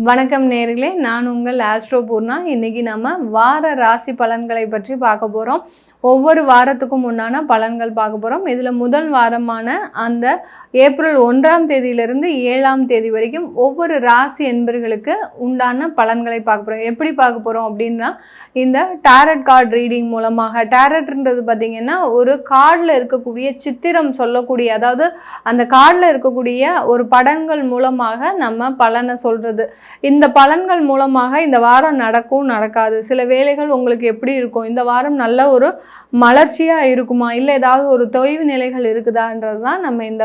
வணக்கம் நேர்களே நான் உங்கள் ஆஸ்ட்ரோ பூர்ணா. இன்றைக்கி நம்ம வார ராசி பலன்களை பற்றி பார்க்க போகிறோம் ஒவ்வொரு வாரத்துக்கும் உண்டான பலன்கள் பார்க்க போகிறோம் இதில் முதல் வாரமான அந்த ஏப்ரல் ஒன்றாம் தேதியிலிருந்து ஏழாம் தேதி வரைக்கும் ஒவ்வொரு ராசி என்பர்களுக்கு உண்டான பலன்களை பார்க்க போகிறோம் எப்படி பார்க்க போகிறோம் அப்படின்னா இந்த டேரட் கார்டு ரீடிங் மூலமாக டேரட்ன்றது பார்த்திங்கன்னா ஒரு கார்டில் இருக்கக்கூடிய சித்திரம் சொல்லக்கூடிய அதாவது அந்த கார்டில் இருக்கக்கூடிய ஒரு படங்கள் மூலமாக நம்ம பலனை சொல்கிறது இந்த பலன்கள் மூலமாக இந்த வாரம் நடக்கும் நடக்காது. சில வேலைகள் உங்களுக்கு எப்படி இருக்கும்? இந்த வாரம் நல்ல ஒரு மலர்ச்சியாக இருக்குமா? இல்லை ஏதாவது ஒரு தொய்வு நிலைகள் இருக்குதான்றது தான் நம்ம இந்த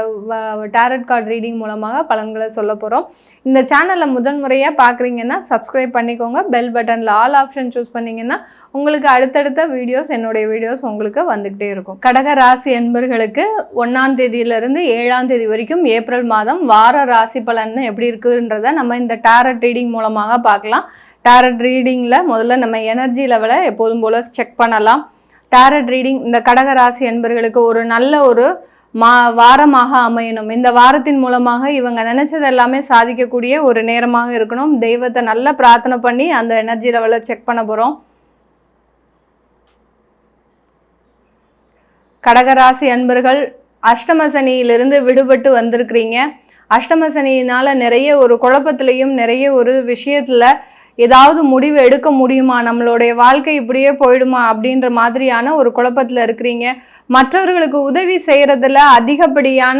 டேரட் கார்டு ரீடிங் மூலமாக பலன்களை சொல்ல போகிறோம் இந்த சேனலை முதன் முறையாக பார்க்குறீங்கன்னா சப்ஸ்கிரைப் பண்ணிக்கோங்க. பெல் பட்டனில் ஆல் ஆப்ஷன் சூஸ் பண்ணிங்கன்னா உங்களுக்கு அடுத்தடுத்த வீடியோஸ் என்னுடைய வீடியோஸ் உங்களுக்கு வந்துக்கிட்டே இருக்கும். கடக ராசி என்பர்களுக்கு ஒன்றாம் தேதியிலிருந்து ஏழாம் தேதி வரைக்கும் ஏப்ரல் மாதம் வார ராசி பலன் எப்படி இருக்குன்றத நம்ம இந்த டேரட் ரீடிங் மூலமாக பார்க்கலாம். டேரட் ரீடிங்கில் முதல்ல நம்ம எனர்ஜி லெவலை எப்போதும் போல் செக் பண்ணலாம். டேரட் ரீடிங் இந்த கடக ராசி என்பர்களுக்கு ஒரு நல்ல ஒரு மா வாரமாக அமையணும். இந்த வாரத்தின் மூலமாக இவங்க நினச்சது எல்லாமே சாதிக்கக்கூடிய ஒரு நேரமாக இருக்கணும். தெய்வத்தை நல்லா பிரார்த்தனை பண்ணி அந்த எனர்ஜி லெவலை செக் பண்ண போகிறோம் கடகராசி அன்பர்கள் அஷ்டம சனியிலிருந்து விடுபட்டு வந்திருக்கிறீங்க. அஷ்டம சனியினால் நிறைய ஒரு குழப்பத்திலையும் நிறைய ஒரு விஷயத்தில் ஏதாவது முடிவு எடுக்க முடியுமா? நம்மளுடைய வாழ்க்கை இப்படியே போயிடுமா? அப்படின்ற மாதிரியான ஒரு குழப்பத்தில் இருக்கிறீங்க. மற்றவர்களுக்கு உதவி செய்கிறதுல அதிகப்படியான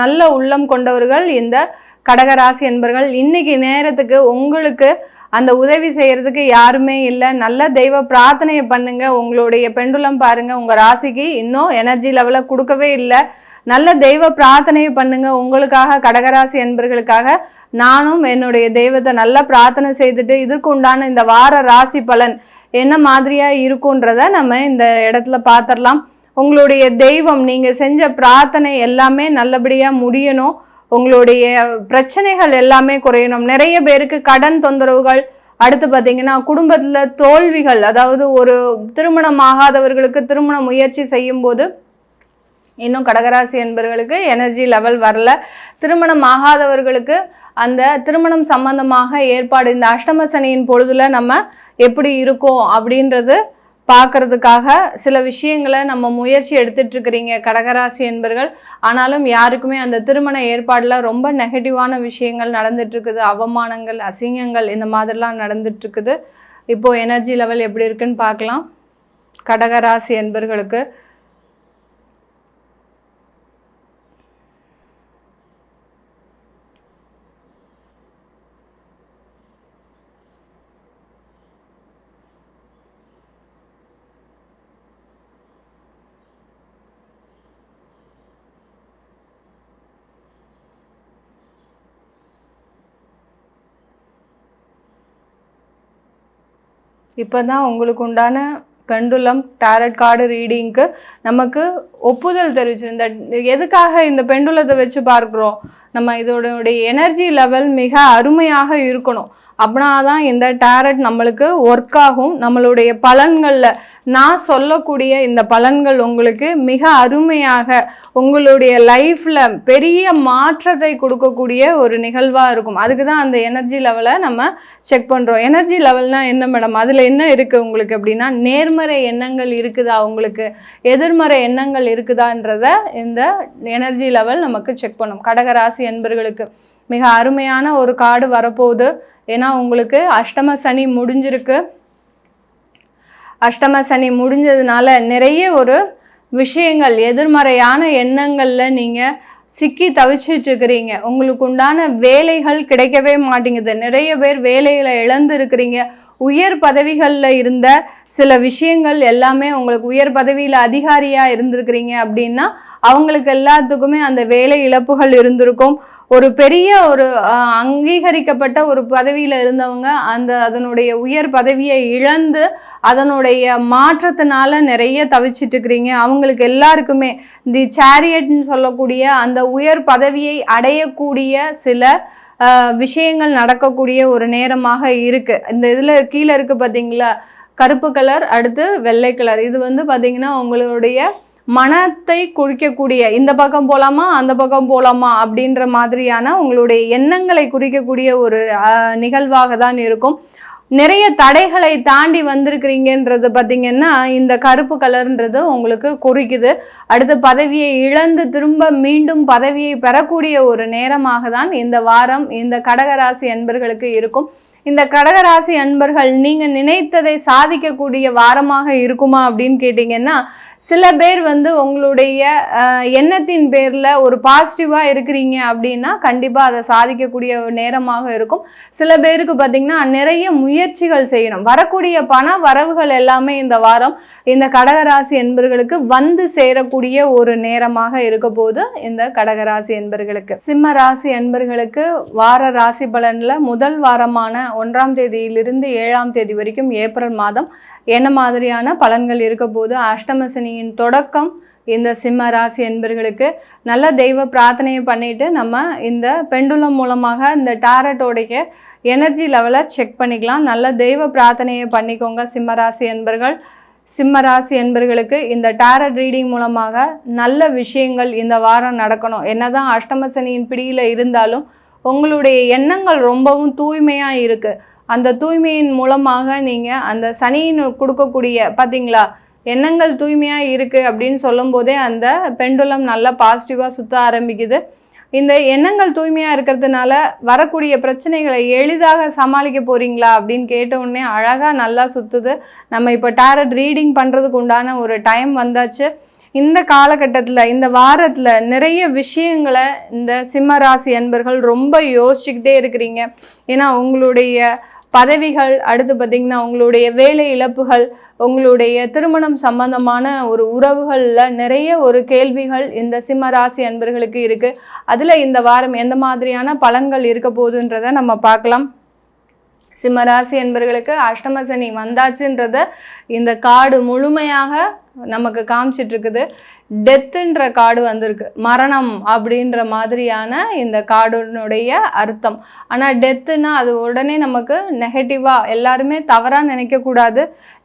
நல்ல உள்ளம் கொண்டவர்கள் இந்த கடகராசி என்பர்கள் இன்னைக்கு நேரத்துக்கு உங்களுக்கு அந்த உதவி செய்யறதுக்கு யாருமே இல்லை. நல்ல தெய்வ பிரார்த்தனையை பண்ணுங்க. உங்களுடைய பெண்டுலம் பாருங்க. உங்க ராசிக்கு இன்னும் எனர்ஜி லெவலை கொடுக்கவே இல்லை. நல்ல தெய்வ பிரார்த்தனையை பண்ணுங்க. உங்களுக்காக கடகராசி என்பர்களுக்காக நானும் என்னுடைய தெய்வத்தை நல்லா பிரார்த்தனை செய்துட்டு இதுக்கு உண்டான இந்த வார ராசி பலன் என்ன மாதிரியா இருக்குன்றத நம்ம இந்த இடத்துல பார்த்துடலாம் உங்களுடைய தெய்வம் நீங்க செஞ்ச பிரார்த்தனை எல்லாமே நல்லபடியா முடியணும். உங்களுடைய பிரச்சனைகள் எல்லாமே குறையணும். நிறைய பேருக்கு கடன் தொந்தரவுகள் அடுத்து பார்த்தீங்கன்னா குடும்பத்தில் தோல்விகள் அதாவது ஒரு திருமணம் ஆகாதவர்களுக்கு திருமண முயற்சி செய்யும்போது இன்னும் கடகராசி என்பவர்களுக்கு எனர்ஜி லெவல் வரல. திருமணம் ஆகாதவர்களுக்கு அந்த திருமணம் சம்பந்தமாக ஏற்பாடு இந்த அஷ்டம சனியின் பொழுதுல நம்ம எப்படி இருக்கோம் அப்படின்றது பார்க்கறதுக்காக சில விஷயங்களை நம்ம முயற்சி எடுத்துட்டு இருக்கிறீங்க கடகராசி என்பர்கள். ஆனாலும் யாருக்குமே அந்த திருமண ஏற்பாடில் ரொம்ப நெகட்டிவான விஷயங்கள் நடந்துட்டுருக்குது. அவமானங்கள் அசிங்கங்கள் இந்த மாதிரிலாம் நடந்துட்டுருக்குது. இப்போது எனர்ஜி லெவல் எப்படி இருக்குன்னு பார்க்கலாம். கடகராசி என்பர்களுக்கு இப்போ தான் உங்களுக்கு உண்டான பெண்டுலம் டேரட் கார்டு ரீடிங்க்கு நமக்கு ஒப்புதல் தெரிவிச்சிருந்த எதுக்காக இந்த பெண்டுலத்தை வச்சு பார்க்குறோம்? நம்ம இதோடைய எனர்ஜி லெவல் மிக அருமையாக இருக்கணும். அப்படின்னா தான் இந்த டேரட் நம்மளுக்கு ஒர்க் ஆகும். நம்மளுடைய பலன்களில் நான் சொல்லக்கூடிய இந்த பலன்கள் உங்களுக்கு மிக அருமையாக உங்களுடைய லைஃப்பில் பெரிய மாற்றத்தை கொடுக்கக்கூடிய ஒரு நிகழ்வாக இருக்கும். அதுக்கு தான் அந்த எனர்ஜி லெவலை நம்ம செக் பண்ணுறோம் எனர்ஜி லெவல்னால் என்ன மேடம் அதில் என்ன இருக்குது உங்களுக்கு அப்படின்னா நேர்மறை எண்ணங்கள் இருக்குதா உங்களுக்கு? எதிர்மறை எண்ணங்கள் இருக்குதான்றத இந்த எனர்ஜி லெவல் நமக்கு செக் பண்ணும். கடகராசி என்பர்களுக்கு மிக அருமையான ஒரு கார்டு வரப்போகுது. ஏன்னா உங்களுக்கு அஷ்டம சனி முடிஞ்சிருக்கு. அஷ்டம சனி முடிஞ்சதுனால நிறைய ஒரு விஷயங்கள் எதிர்மறையான எண்ணங்களில் நீங்கள் சிக்கி தவிச்சிட்டு இருக்கிறீங்க. உங்களுக்கு உண்டான வேலைகள் கிடைக்கவே மாட்டேங்குது. நிறைய பேர் வேலைகளை இழந்து இருக்கிறீங்க. உயர் பதவிகளில் இருந்த சில விஷயங்கள் எல்லாமே உங்களுக்கு உயர் பதவியில் அதிகாரியாக இருந்திருக்கிறீங்க அப்படின்னா அவங்களுக்கு எல்லாத்துக்குமே அந்த வேலை இழப்புகள் இருந்திருக்கும். ஒரு பெரிய ஒரு அங்கீகரிக்கப்பட்ட ஒரு பதவியில் இருந்தவங்க அந்த அதனுடைய உயர் பதவியை இழந்து அதனுடைய மாற்றத்தினால நிறைய தவிச்சிட்டு இருக்கிறீங்க அவங்களுக்கு எல்லாருக்குமே தி சேரியட்னு சொல்லக்கூடிய அந்த உயர் பதவியை அடையக்கூடிய சில விஷயங்கள் நடக்கக்கூடிய ஒரு நேரமாக இருக்குது இந்த இதில் கீழே இருக்குது பார்த்தீங்களா கருப்பு கலர் அடுத்து வெள்ளை கலர் இது வந்து பார்த்திங்கன்னா உங்களுடைய மனத்தை குறிக்கக்கூடிய இந்த பக்கம் போகலாமா அந்த பக்கம் போகலாமா அப்படின்ற மாதிரியான உங்களுடைய எண்ணங்களை குறிக்கக்கூடிய ஒரு நிகழ்வாக தான் இருக்கும். நிறைய தடைகளை தாண்டி வந்திருக்கிறீங்கன்றது பார்த்தீங்கன்னா இந்த கருப்பு கலர்ன்றது உங்களுக்கு குறிக்குது. அடுத்து பதவியை இழந்து திரும்ப மீண்டும் பதவியை பெறக்கூடிய ஒரு நேரமாக தான் இந்த வாரம் இந்த கடகராசி அன்பர்களுக்கு இருக்கும். இந்த கடகராசி அன்பர்கள் நீங்கள் நினைத்ததை சாதிக்கக்கூடிய வாரமாக இருக்குமா அப்படின்னு கேட்டிங்கன்னா சில பேர் வந்து உங்களுடைய எண்ணத்தின் பேரில் ஒரு பாசிட்டிவாக இருக்கிறீங்க அப்படின்னா கண்டிப்பாக அதை சாதிக்கக்கூடிய நேரமாக இருக்கும். சில பேருக்கு பார்த்திங்கன்னா நிறைய முயற்சிகள் செய்யணும். வரக்கூடிய பண வரவுகள் எல்லாமே இந்த வாரம் இந்த கடகராசி என்பர்களுக்கு வந்து சேரக்கூடிய ஒரு நேரமாக இருக்க போது இந்த கடகராசி என்பர்களுக்கு. சிம்ம ராசி என்பர்களுக்கு வார ராசி பலனில் முதல் வாரமான ஒன்றாம் தேதியிலிருந்து ஏழாம் தேதி வரைக்கும் ஏப்ரல் மாதம் என்ன மாதிரியான பலன்கள் இருக்க போது அஷ்டமசனி சனியின் தொடக்கம் இந்த சிம்ம ராசி என்பர்களுக்கு. நல்ல தெய்வ பிரார்த்தனையை பண்ணிட்டு நம்ம இந்த பெண்டுலம் மூலமாக இந்த டாரட்டோடைய எனர்ஜி லெவலை செக் பண்ணிக்கலாம். நல்ல தெய்வ பிரார்த்தனையை பண்ணிக்கோங்க சிம்ம ராசி என்பர்கள். சிம்ம ராசி என்பர்களுக்கு இந்த டாரட் ரீடிங் மூலமாக நல்ல விஷயங்கள் இந்த வாரம் நடக்கணும். என்னதான் அஷ்டம சனியின் பிடியில் இருந்தாலும் உங்களுடைய எண்ணங்கள் ரொம்பவும் தூய்மையாக இருக்குது அந்த தூய்மையின் மூலமாக நீங்கள் அந்த சனியின் கொடுக்கக்கூடிய பார்த்தீங்களா எண்ணங்கள் தூய்மையாக இருக்குது அப்படின்னு சொல்லும்போதே அந்த பெண்டுலம் நல்லா பாசிட்டிவாக சுற்ற ஆரம்பிக்குது. இந்த எண்ணங்கள் தூய்மையாக இருக்கிறதுனால வரக்கூடிய பிரச்சனைகளை எளிதாக சமாளிக்க போகிறீங்களா அப்படின்னு கேட்டவுடனே அழகாக நல்லா சுற்றுது நம்ம இப்போ டேரட் ரீடிங் பண்ணுறதுக்கு உண்டான ஒரு டைம் வந்தாச்சு. இந்த காலகட்டத்தில் இந்த வாரத்தில் நிறைய விஷயங்களை இந்த சிம்ம ராசி அன்பர்கள் ரொம்ப யோசிச்சுக்கிட்டே இருக்கிறீங்க. ஏன்னா உங்களுடைய பதவிகள் அடுத்து பார்த்திங்கன்னா உங்களுடைய வேலை இழப்புகள் உங்களுடைய திருமணம் சம்பந்தமான ஒரு உறவுகளில் நிறைய ஒரு கேள்விகள் இந்த சிம்ம ராசி அன்பர்களுக்கு இருக்குது அதில் இந்த வாரம் எந்த மாதிரியான பலன்கள் இருக்க போகுதுன்றதை நம்ம பார்க்கலாம். சிம்மராசி என்பர்களுக்கு அஷ்டமசனி வந்தாச்சுன்றத இந்த காடு முழுமையாக நமக்கு காமிச்சிட்ருக்குது டெத்துன்ற கார்டு வந்திருக்கு. மரணம் அப்படின்ற மாதிரியான இந்த கார்டுனுடைய அர்த்தம். ஆனால் டெத்துன்னா அது உடனே நமக்கு நெகட்டிவாக எல்லாருமே தவறாக நினைக்கக்கூடாது.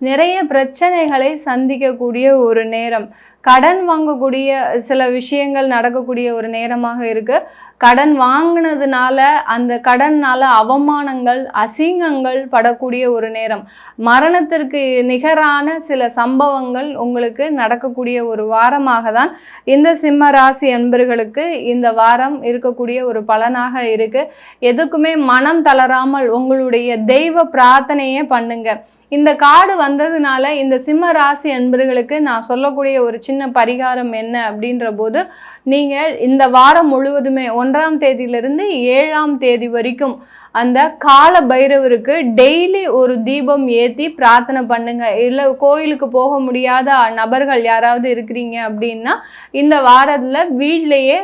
நிறைய பிரச்சனைகளை சந்திக்கக்கூடிய ஒரு நேரம். கடன் வாங்கக்கூடிய சில விஷயங்கள் நடக்கக்கூடிய ஒரு நேரமாக இருக்குது கடன் வாங்கினதுனால அந்த கடன்னால அவமானங்கள் அசிங்கங்கள் படக்கூடிய ஒரு நேரம். மரணத்திற்கு நிகரான சில சம்பவங்கள் உங்களுக்கு நடக்கக்கூடிய ஒரு வாரமாக தான் இந்த சிம்ம ராசி அன்பர்களுக்கு இந்த வாரம் இருக்கக்கூடிய ஒரு பலனாக இருக்கு. எதுக்குமே மனம் தளராமல் உங்களுடைய தெய்வ பிரார்த்தனையே பண்ணுங்க. இந்த காடு வந்ததுனால இந்த சிம்ம ராசி அன்பர்களுக்கு நான் சொல்லக்கூடிய ஒரு சின்ன பரிகாரம் என்ன அப்படின்ற போது நீங்கள் இந்த வாரம் முழுவதுமே ஒன்றாம் தேதியிலிருந்து ஏழாம் தேதி வரைக்கும் அந்த கால பைரவருக்கு டெய்லி ஒரு தீபம் ஏற்றி பிரார்த்தனை பண்ணுங்க. இல்லை கோயிலுக்கு போக முடியாத நபர்கள் யாராவது இருக்கிறீங்க அப்படின்னா இந்த வாரத்தில் வீட்லேயே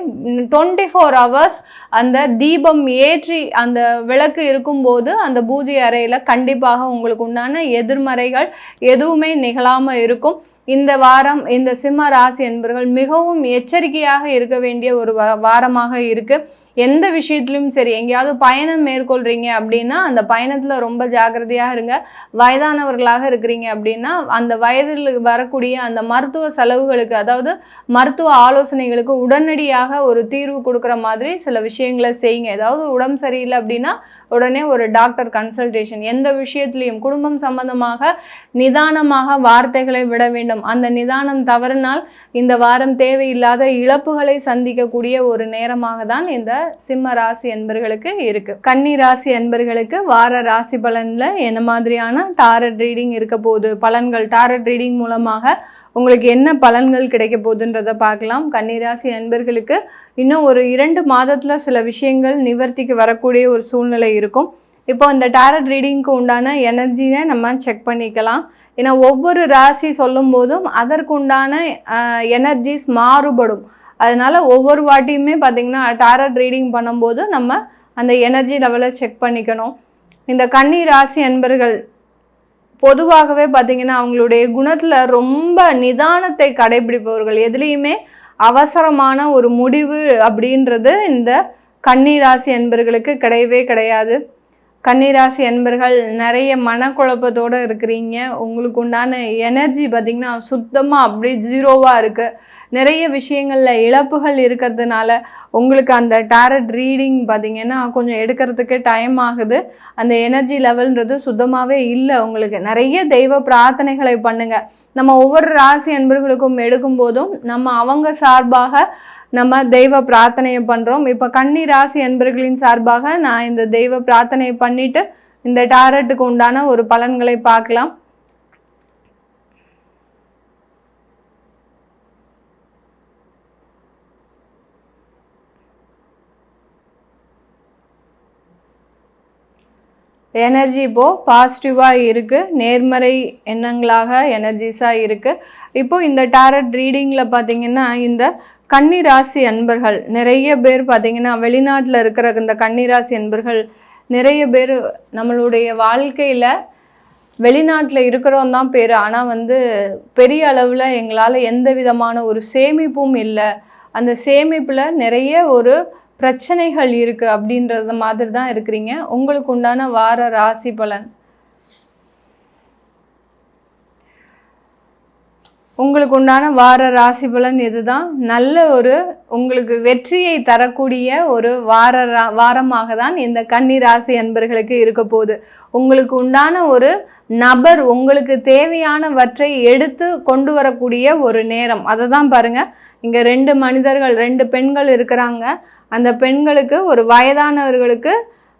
டுவெண்ட்டி ஃபோர் ஹவர்ஸ் அந்த தீபம் ஏற்றி அந்த விளக்கு இருக்கும்போது அந்த பூஜை அறையில் கண்டிப்பாக உங்களுக்கு உண்டான எதிர்மறைகள் எதுவுமே நிகழாமல் இருக்கும். இந்த வாரம் இந்த சிம்ம ராசி என்பவர்கள் மிகவும் எச்சரிக்கையாக இருக்க வேண்டிய ஒரு வாரமாக இருக்கு. எந்த விஷயத்துலையும் சரி எங்கேயாவது பயணம் மேற்கொள்றீங்க அப்படின்னா அந்த பயணத்தில் ரொம்ப ஜாக்கிரதையாக இருங்க. வயதானவர்களாக இருக்கிறீங்க அப்படின்னா அந்த வயதில் வரக்கூடிய அந்த மருத்துவ செலவுகளுக்கு அதாவது மருத்துவ ஆலோசனைகளுக்கு உடனடியாக ஒரு தீர்வு கொடுக்குற மாதிரி சில விஷயங்களை செய்யுங்க. ஏதாவது உடம்பு சரியில்லை அப்படின்னா உடனே ஒரு டாக்டர் கன்சல்டேஷன் எந்த விஷயத்துலையும் குடும்பம் சம்பந்தமாக நிதானமாக வார்த்தைகளை விட வேண்டும். அந்த நிதானம் தவறினால் இந்த வாரம் தேவையில்லாத இழப்புகளை சந்திக்கக்கூடிய ஒரு நேரமாக தான் இந்த சிம்ம ராசி என்பர்களுக்கு இருக்கு. கன்னி ராசி என்பர்களுக்கு வார ராசி பலனில் என்ன மாதிரியான டாரட் ரீடிங் இருக்க போகுது? பலன்கள் டாரட் ரீடிங் மூலமாக உங்களுக்கு என்ன பலன்கள் கிடைக்க போகுதுன்றதை பார்க்கலாம். கன்னிராசி அன்பர்களுக்கு இன்னும் ஒரு இரண்டு மாதத்தில் சில விஷயங்கள் நிவர்த்திக்கு வரக்கூடிய ஒரு சூழ்நிலை இருக்கும். இப்போ இந்த டாரட் ரீடிங்க்கு உண்டான எனர்ஜியை நம்ம செக் பண்ணிக்கலாம். ஏன்னா ஒவ்வொரு ராசி சொல்லும் போதும் அதற்கு உண்டான எனர்ஜிஸ் மாறுபடும். அதனால் ஒவ்வொரு வாட்டியுமே பார்த்திங்கன்னா டாரட் ரீடிங் பண்ணும்போது நம்ம அந்த எனர்ஜி லெவலை செக் பண்ணிக்கணும். இந்த கன்னி ராசி அன்பர்கள் பொதுவாகவே பார்த்திங்கன்னா அவங்களுடைய குணத்தில் ரொம்ப நிதானத்தை கடைபிடிப்பவர்கள் எதுலேயுமே அவசரமான ஒரு முடிவு அப்படின்றது இந்த கன்னிராசி என்பர்களுக்கு கிடையவே கிடையாது. கன்னிராசி என்பர்கள் நிறைய மனக்குழப்பத்தோடு இருக்கிறீங்க. உங்களுக்கு உண்டான எனர்ஜி பார்த்திங்கன்னா சுத்தமாக அப்படியே ஜீரோவாக இருக்குது நிறைய விஷயங்களில் இழப்புகள் இருக்கிறதுனால உங்களுக்கு அந்த டேரட் ரீடிங் பார்த்திங்கன்னா கொஞ்சம் எடுக்கிறதுக்கு டைம் ஆகுது. அந்த எனர்ஜி லெவல்ன்றது சுத்தமாகவே இல்லை உங்களுக்கு. நிறைய தெய்வ பிரார்த்தனைகளை பண்ணுங்கள் நம்ம ஒவ்வொரு ராசி அன்பர்களுக்கும் எடுக்கும்போதும் நம்ம அவங்க சார்பாக நம்ம தெய்வ பிரார்த்தனையை பண்ணுறோம் இப்போ கன்னி ராசி அன்பர்களின் சார்பாக நான் இந்த தெய்வ பிரார்த்தனையை பண்ணிவிட்டு இந்த டேரட்டுக்கு உண்டான ஒரு பலன்களை பார்க்கலாம். எனர்ஜி இப்போது பாசிட்டிவாக இருக்குது நேர்மறை எண்ணங்களாக எனர்ஜிஸாக இருக்குது இப்போது இந்த டேரட் ரீடிங்கில் பார்த்திங்கன்னா இந்த கன்னிராசி அன்பர்கள் நிறைய பேர் பார்த்திங்கன்னா வெளிநாட்டில் இருக்கிற இந்த கன்னிராசி அன்பர்கள் நிறைய பேர் நம்மளுடைய வாழ்க்கையில் வெளிநாட்டில் இருக்கிறோம் தான் பேர். ஆனால் வந்து பெரிய அளவில் எங்களால் எந்த விதமான ஒரு சேமிப்பும் இல்லை. அந்த சேமிப்பில் நிறைய ஒரு பிரச்சனைகள் இருக்குது அப்படின்றது மாதிரி தான் இருக்கிறீங்க. உங்களுக்கு உண்டான வார ராசி பலன். உங்களுக்கு உண்டான வார ராசி பலன் இதுதான் நல்ல ஒரு உங்களுக்கு வெற்றியை தரக்கூடிய ஒரு வார வாரமாக தான் இந்த கன்னி ராசி அன்பர்களுக்கு இருக்க போகுது. உங்களுக்கு உண்டான ஒரு நபர் உங்களுக்கு தேவையானவற்றை எடுத்து கொண்டு வரக்கூடிய ஒரு நேரம். அதை தான் பாருங்கள் இங்கே ரெண்டு மனிதர்கள் ரெண்டு பெண்கள் இருக்கிறாங்க. அந்த பெண்களுக்கு ஒரு வயதானவர்களுக்கு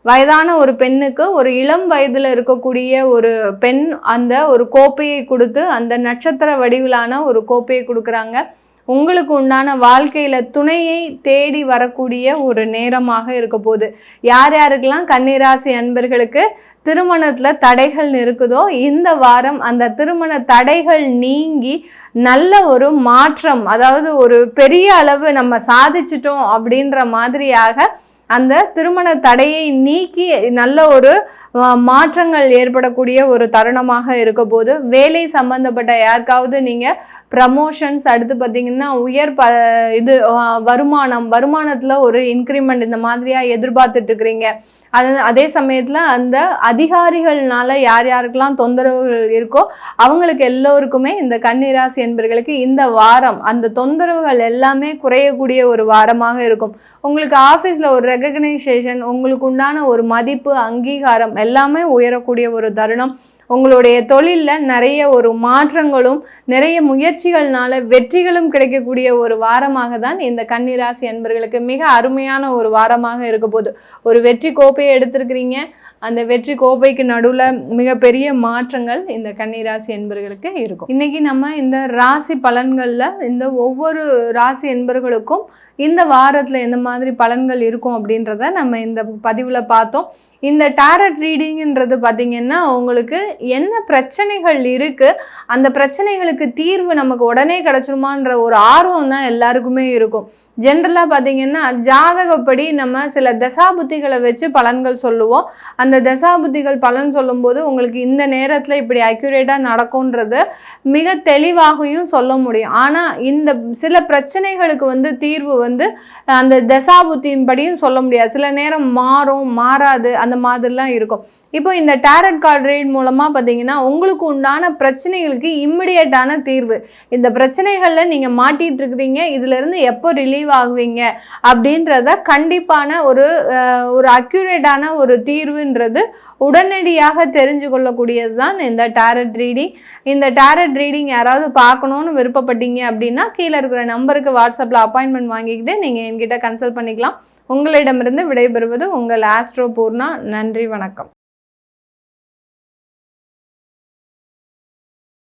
வயதான ஒரு பெண்ணுக்கு ஒரு இளம் வயதில் இருக்கக்கூடிய ஒரு பெண் அந்த ஒரு கோப்பையை கொடுத்து அந்த நட்சத்திர வடிவிலான ஒரு கோப்பையை கொடுக்குறாங்க. உங்களுக்கு உண்டான வாழ்க்கையில் துணையை தேடி வரக்கூடிய ஒரு நேரமாக இருக்க போகுது. யார் யாருக்கெல்லாம் கன்னிராசி அன்பர்களுக்கு திருமணத்தில் தடைகள் இருக்குதோ இந்த வாரம் அந்த திருமண தடைகள் நீங்கி நல்ல ஒரு மாற்றம் அதாவது ஒரு பெரிய அளவு நம்ம சாதிச்சிட்டோம் அப்படின்ற மாதிரியாக அந்த திருமண தடையை நீக்கி நல்ல ஒரு மாற்றங்கள் ஏற்படக்கூடிய ஒரு தருணமாக இருக்க போது வேலை சம்பந்தப்பட்ட யாருக்காவது நீங்கள் ப்ரமோஷன்ஸ் அடுத்து பார்த்தீங்கன்னா உயர் ப இது வருமானம் வருமானத்தில் ஒரு இன்க்ரிமெண்ட் இந்த மாதிரியாக எதிர்பார்த்துட்ருக்குறீங்க. அது அதே சமயத்தில் அந்த அதிகாரிகள்னால யார் யாருக்கெல்லாம் தொந்தரவுகள் இருக்கோ அவங்களுக்கு எல்லோருக்குமே இந்த கன்னிராசி என்பர்களுக்கு இந்த வாரம் அந்த தொந்தரவுகள் எல்லாமே குறையக்கூடிய ஒரு வாரமாக இருக்கும். உங்களுக்கு ஆஃபீஸில் ஒரு ரெகக்னைசேஷன் உங்களுக்கு உண்டான ஒரு மதிப்பு அங்கீகாரம் எல்லாமே உயரக்கூடிய ஒரு தருணம். உங்களுடைய தொழிலில் நிறைய ஒரு மாற்றங்களும் நிறைய முயற்சிகள்னால வெற்றிகளும் கிடைக்கக்கூடிய ஒரு வாரமாக தான் இந்த கன்னிராசி அன்பர்களுக்கு மிக அருமையான ஒரு வாரமாக இருக்க போது ஒரு வெற்றி கோப்பையை எடுத்திருக்கிறீங்க அந்த வெற்றி கோப்பைக்கு நடுவில் மிகப்பெரிய மாற்றங்கள் இந்த கன்னிராசி என்பர்களுக்கு இருக்கும். இன்னைக்கு நம்ம இந்த ராசி பலன்களில் இந்த ஒவ்வொரு ராசி என்பர்களுக்கும் இந்த வாரத்தில் எந்த மாதிரி பலன்கள் இருக்கும் அப்படின்றத நம்ம இந்த பதிவில் பார்த்தோம். இந்த டேரட் ரீடிங்ன்றது பார்த்திங்கன்னா உங்களுக்கு என்ன பிரச்சனைகள் இருக்குது அந்த பிரச்சனைகளுக்கு தீர்வு நமக்கு உடனே கிடச்சிருமான்ற ஒரு ஆர்வம் தான் எல்லாருக்குமே இருக்கும். ஜென்ரலாக பார்த்திங்கன்னா ஜாதகப்படி நம்ம சில தசாபுத்திகளை வச்சு பலன்கள் சொல்லுவோம். அந்த தசாபுத்திகள் பலன் சொல்லும்போது உங்களுக்கு இந்த நேரத்தில் இப்படி அக்யூரேட்டாக நடக்கும்ன்றது மிக தெளிவாகவும் சொல்ல முடியும். ஆனால் இந்த சில பிரச்சனைகளுக்கு வந்து தீர்வு வந்து அந்த தசாபுத்தியின் படியும் சொல்ல முடியாது. சில நேரம் மாறும் மாறாது அந்த மாதிரிலாம் இருக்கும். இப்போ இந்த டேரட் கார்டு ரீட் மூலமாக பார்த்தீங்கன்னா உங்களுக்கு உண்டான பிரச்சனைகளுக்கு இம்மிடியட்டான தீர்வு. இந்த பிரச்சனைகளில் நீங்கள் மாட்டிகிட்டு இருக்கிறீங்க இதுலேருந்து எப்போ ரிலீவ் ஆகுவீங்க அப்படின்றத கண்டிப்பான ஒரு ஒரு அக்யூரேட்டான ஒரு அப்படின்றது உடனடியாக தெரிஞ்சு கொள்ளக்கூடியது தான் இந்த டேரட் ரீடிங் இந்த டேரட் ரீடிங் யாராவது பார்க்கணுன்னு விருப்பப்பட்டீங்க அப்படின்னா கீழே இருக்கிற நம்பருக்கு வாட்ஸ்அப்பில் அப்பாயின்மெண்ட் வாங்கிக்கிட்டு நீங்கள் என்கிட்ட கன்சல்ட் பண்ணிக்கலாம். உங்களிடமிருந்து விடைபெறுவது உங்கள் ஆஸ்ட்ரோ பூர்ணா நன்றி வணக்கம்.